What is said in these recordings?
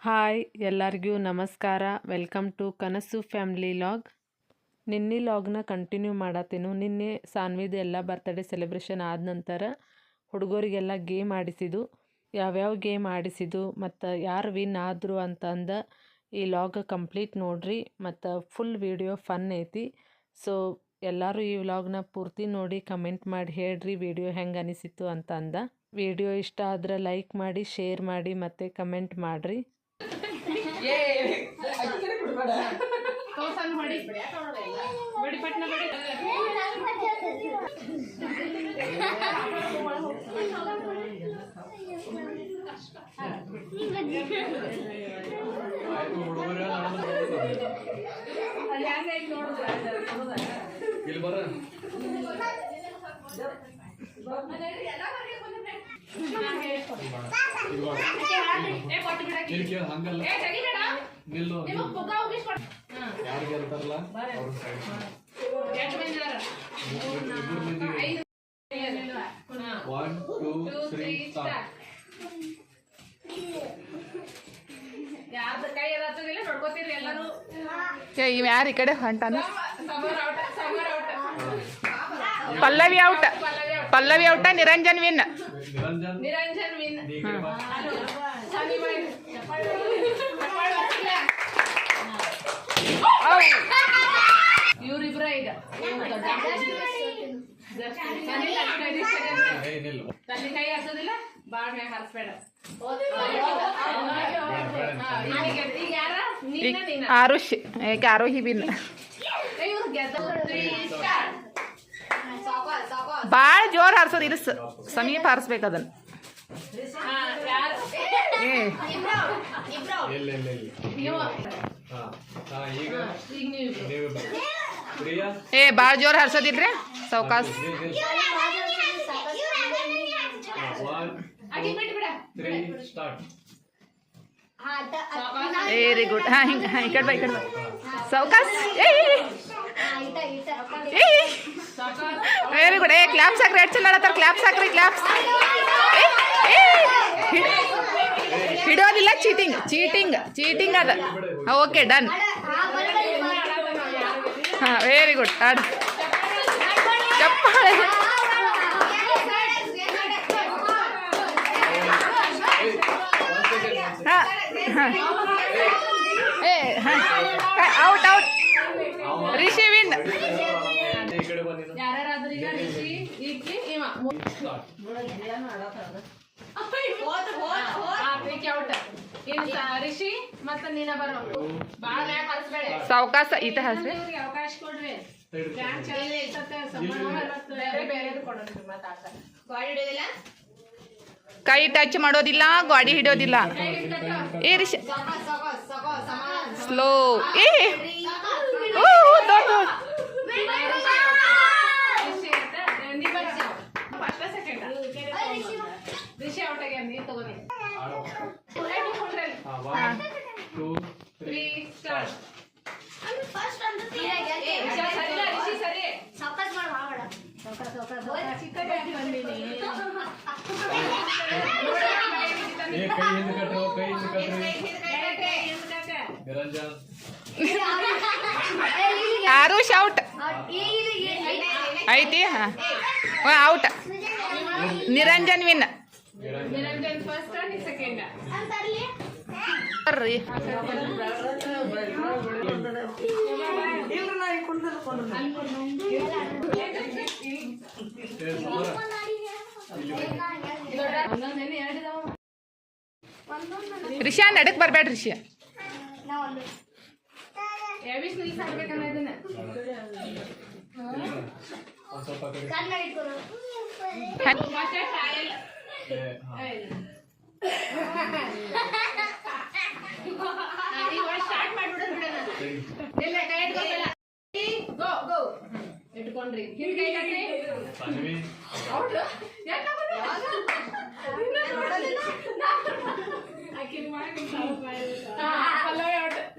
Hi, ಎಲ್ಲರಿಗೂ ನಮಸ್ಕಾರ. Welcome to Kanasu family log. ನಿನ್ನೆ ಲಾಗ್ನ ಕಂಟಿನ್ಯೂ ಮಾಡತ್ತೇನು. ನಿನ್ನೆ ಸಾನ್ವಿದು ಎಲ್ಲ ಬರ್ತ್ಡೇ ಸೆಲೆಬ್ರೇಷನ್ ಆದ ನಂತರ ಹುಡುಗರಿಗೆಲ್ಲ ಗೇಮ್ ಆಡಿಸಿದ್ದು ಯಾವ್ಯಾವ ಗೇಮ್ ಆಡಿಸಿದ್ದು ಮತ್ತು ಯಾರು ವಿನ್ ಆದರು ಅಂತಂದ ಈ ಲಾಗ್ ಕಂಪ್ಲೀಟ್ ನೋಡ್ರಿ. ಮತ್ತು ಫುಲ್ ವಿಡಿಯೋ ಫನ್ ಐತಿ. ಸೊ ಎಲ್ಲರೂ ಈ ವ್ಲಾಗ್ನ ಪೂರ್ತಿ ನೋಡಿ ಕಮೆಂಟ್ ಮಾಡಿ ಹೇಳ್ರಿ ವಿಡಿಯೋ ಹೆಂಗೆ ಅನಿಸಿತ್ತು ಅಂತ ಅಂದ ವಿಡಿಯೋ ಇಷ್ಟ ಆದ್ರೆ ಲೈಕ್ ಮಾಡಿ ಶೇರ್ ಮಾಡಿ ಮತ್ತು ಕಮೆಂಟ್ ಮಾಡಿರಿ. ಇಲ್ಲಿ ಬರ ಇಲ್ಲಿ ಕೇಳ ಹಂಗಲ್ಲ ನಿಲ್ಲು ಯಾರು ಗೆಲ್ತಾರಲ್ಲ ಅವ್ರ ಒನ್ ಟೂ ತ್ರೀ ಸ್ಟಾರ್ಟ್ ಯಾರ್ದು ಕೈ ಎದಾತದಿಲ್ಲ ನೋಡ್ಕೋತೀರಿ ಎಲ್ಲರೂ ಇವ್ ಯಾರು ಈ ಕಡೆ ಹೊಂಟಾನ Samar out Samar out Pallavi out Pallavi out Niranjan win Niranjan Niranjan win ನೀ ಈ ಕಡೆ ಬಾ. ಸನಿ ಮಾಡಿ ಇವ್ರಿಬ್ರ ಈಗ ಸನಿ ತನ್ನ ಕೈ ಸರಿ ಏ, ನಿಲ್ಲು ತನ್ನ ಕೈ ಹತ್ತದಿಲ್ಲ ಬಾಳ್ ಮ್ಯಾಗ ಹರಿಸ್ಬೇಡ ಈಗ ಯಾರ ನೀನ ನೀನ ಆರುಷ್ ಏಕೆ ಆರೋಹಿ ವಿನ್ ಇವ್ರು ಗೆದ್ದ ಸ್ಟಾರ್ಟ್ ಭಾಳ ಜೋರ್ ಹಾರ್ಸೋದು ಇರಿಸ್ ಸಮೀಪ ಹಾರಿಸ್ಬೇಕು ಅದನ್ನ ಯಾರು ಏ ಇಲ್ಲ ಇಲ್ಲ ಇಲ್ಲ ನೀವು ಹಾ ಹಾ ಈಗ ಈಗ ನೀವು ನೀವು ಪ್ರಿಯಾ ಏ ಭಾಳ ಜೋರ್ ಹಾರ್ಸೋದಿಲ್ರಿ ಸೌಕಾಸ್ ಒನ್ ಆಗಿ ಬಿಟ್ಬಿಡ ತ್ರೀ ಸ್ಟಾರ್ಟ್ ವೆರಿ ಗುಡ್ ಹಾ ಹಿಂಗೆ ಹಾ ಈ ಕಡೆ ಬಾ ಈ ಕಡೆ ಬಾ ಸೌಕಾಸ್ ವೆರಿ ಗುಡ್ ಏ ಕ್ಲಾಪ್ಸ್ ಹಾಕ್ರಿ ಎಷ್ಟು ಚಂದ ಆಡತ್ತಾರ ಕ್ಲಾಪ್ಸ್ ಹಾಕ್ರಿ ಕ್ಲಾಪ್ಸ್ ಇಡೋದಿಲ್ಲ ಚೀಟಿಂಗ್ ಚೀಟಿಂಗ್ ಚೀಟಿಂಗ್ ಅದ. ಓಕೆ ಡನ್ ಹಾ ವೆರಿ ಗುಡ್ ಆಡ್ ಚಪ್ಪಾಳೆ ಹಾ ಹಾ ಏ out out Rishi win Rishi ಮತ್ತ ನೀನ ಬರೋ. ಬಾಳ ಸಾವಕಾಶ ಈತ ಹಸ್ರಿ. ಅವಕಾಶ ಕೊಡ್ರಿ. ಕೈ ಟಚ್ ಮಾಡೋದಿಲ್ಲ ಗಾಡಿ ಹಿಡಿಯೋದಿಲ್ಲ. ಏ ರಿಷಿ ಸ್ಲೋ ಏ ಓ ದೊಡ್ಡ ರಿಷಿ ಅಂತ ನೀ ಬರೋ. First second. ರಿಷಿ ಔಟ್ ಆಗ್ಯಾನ ನೀ ತಗೋರಿ ಆಡೋ ಏ, ನೀವ್ ಕೊಡ್ರಿ. ಹಾ one two three Three, start. ಏ, ರಿಷಿ ಸರಿ ಇಲ್ಲ, ರಿಷಿ ಸರಿ ಚಿಕ್ಕ ಬ್ಯಾಗ್ ಬಂದೀನಿ. ಏ ಕೈ ಹಿಂದೆ ಕಟ್ರು ಕೈ ಹಿಂದೆ ಕಟ್ರಿ. ನಿರಂಜನ್. ಆರುಷ್ ಔಟ್ ಐತಿ? ಹಾ. Out Niranjan win Niranjan first second ಬರ್ರಿ. ರಿಷಾ ನಡಕ್ ಬರ್ಬೇಡ ರಿಷಾ ಯಾವಿಸ್ ನಿಲ್ಸ್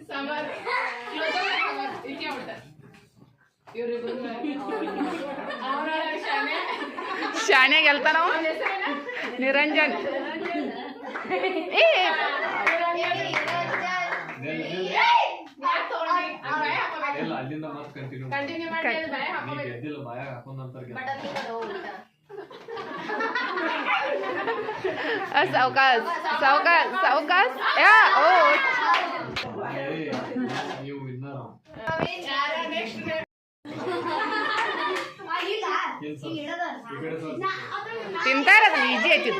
ಸಮರ್ ಇದಕ್ಕೆ ಊಟ ಶಾಣೆ. ನಿರಂಜನ್. ಅಲ್ಲಿಂದ ಕಂಟಿನ್ಯೂ ಕಂಟಿನ್ಯೂ ಮಾಡಿ. ಬಾಯ ಹಾಕೋಬೇಕು ಬಾಯ ಹಾಕೊಂಡ್ ವಿನ್ನರ್ ಏನ್ ಸ್ವಲ್ಪ ಈ ಕಡೆ ಸ್ವಲ್ಪ ತಿಂತಾರ ಅದನ್ನ ಈಜಿ ಐತಿದ್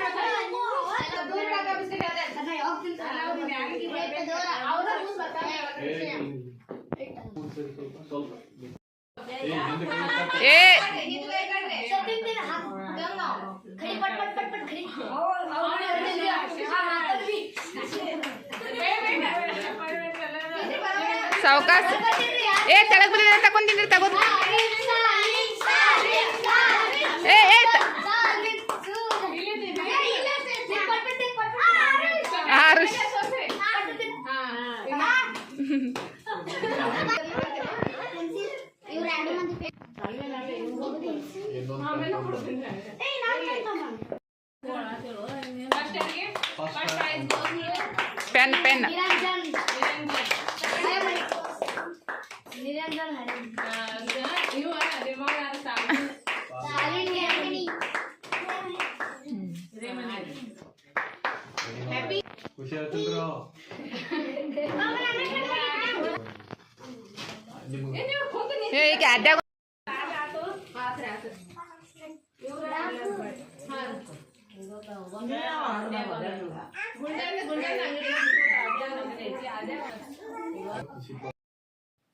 ಏ, ಸ್ವಲ್ಪ ಏ ತೆಳಗ್ ಬಂದಿದ್ರೆ ತಗೊಂಡಿದ್ರೆ ತಗೋದು. ಏ ಏ ತ- ಆ, ಋಷಿ. ಇನ್ನೊಂದು ಪೆನ್ ಪೆನ್. ಈಗ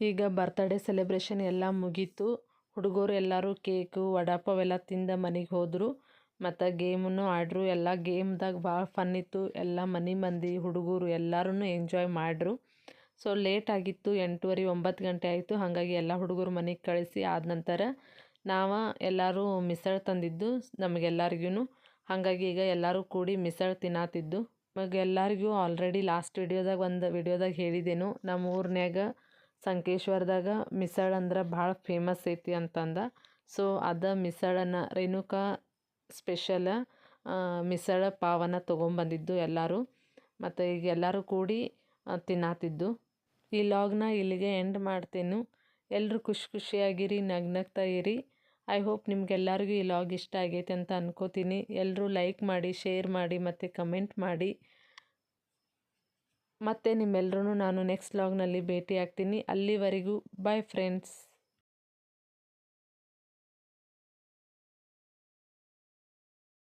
ಈಗ ಬರ್ತ್ಡೇ ಸೆಲೆಬ್ರೇಷನ್ ಎಲ್ಲ ಮುಗೀತು. ಹುಡುಗರು ಎಲ್ಲರೂ ಕೇಕು ವಡಾಪಾವ್ ಎಲ್ಲ ತಿಂದ ಮನೆಗೆ ಹೋದರು. ಮತ್ತು ಗೇಮನ್ನು ಆಡ್ರು. ಎಲ್ಲ ಗೇಮ್ದಾಗ ಭಾಳ ಫನ್ ಇತ್ತು. ಎಲ್ಲ ಮನೆ ಮಂದಿ, ಹುಡುಗರು ಎಲ್ಲರೂ ಎಂಜಾಯ್ ಮಾಡ್ರು. ಸೊ ಲೇಟ್ ಆಗಿತ್ತು. ಎಂಟೂವರೆ, ಒಂಬತ್ತು ಗಂಟೆ ಆಯಿತು. ಹಾಗಾಗಿ ಎಲ್ಲ ಹುಡುಗರು ಮನೆಗೆ ಕಳಿಸಿ ಆದ ನಂತರ ನಾವು ಎಲ್ಲರೂ ಮಿಸಳು ತಂದಿದ್ದು ನಮಗೆಲ್ಲರಿಗೂ ಹಾಗಾಗಿ ಈಗ ಎಲ್ಲರೂ ಕೂಡಿ ಮಿಸಳು ತಿನ್ನತ್ತಿದ್ದು ಇವಾಗ ಎಲ್ಲರಿಗೂ ಆಲ್ರೆಡಿ ಲಾಸ್ಟ್ ವಿಡಿಯೋದಾಗ ಒಂದು ವಿಡಿಯೋದಾಗ ಹೇಳಿದ್ದೇನು ನಮ್ಮ ಊರಿನಾಗ ಸಂಕೇಶ್ವರದಾಗ ಮಿಸಳು ಅಂದ್ರೆ ಭಾಳ ಫೇಮಸ್ ಐತಿ ಅಂತಂದ. ಸೊ ಅದ ಮಿಸಳನ್ನು ರೇಣುಕಾ ಸ್ಪೆಷಲ ಮಿಸಳ ಪಾವನ ತೊಗೊಂಬಂದಿದ್ದು ಎಲ್ಲರೂ. ಮತ್ತು ಈಗ ಎಲ್ಲರೂ ಕೂಡಿ ತಿನ್ನಾತಿದ್ದು. ಈ ಲಾಗ್ನ ಇಲ್ಲಿಗೆ ಎಂಡ್ ಮಾಡ್ತೇನೆ. ಎಲ್ಲರೂ ಖುಷಿ ಖುಷಿಯಾಗಿರಿ ನಗ್ನಗ್ತಾ ಇರಿ. ಐ ಹೋಪ್ ನಿಮ್ಗೆಲ್ಲರಿಗೂ ಈ ಲಾಗ್ ಇಷ್ಟ ಆಗೈತೆ ಅಂತ ಅನ್ಕೋತೀನಿ. ಎಲ್ಲರೂ ಲೈಕ್ ಮಾಡಿ ಶೇರ್ ಮಾಡಿ, ಮತ್ತು ಕಮೆಂಟ್ ಮಾಡಿ. ಮತ್ತೆ ನಿಮ್ಮೆಲ್ಲರೂ ನಾನು ನೆಕ್ಸ್ಟ್ ಲಾಗ್ನಲ್ಲಿ ಭೇಟಿ ಆಗ್ತೀನಿ ಅಲ್ಲಿವರೆಗೂ ಬಾಯ್ ಫ್ರೆಂಡ್ಸ್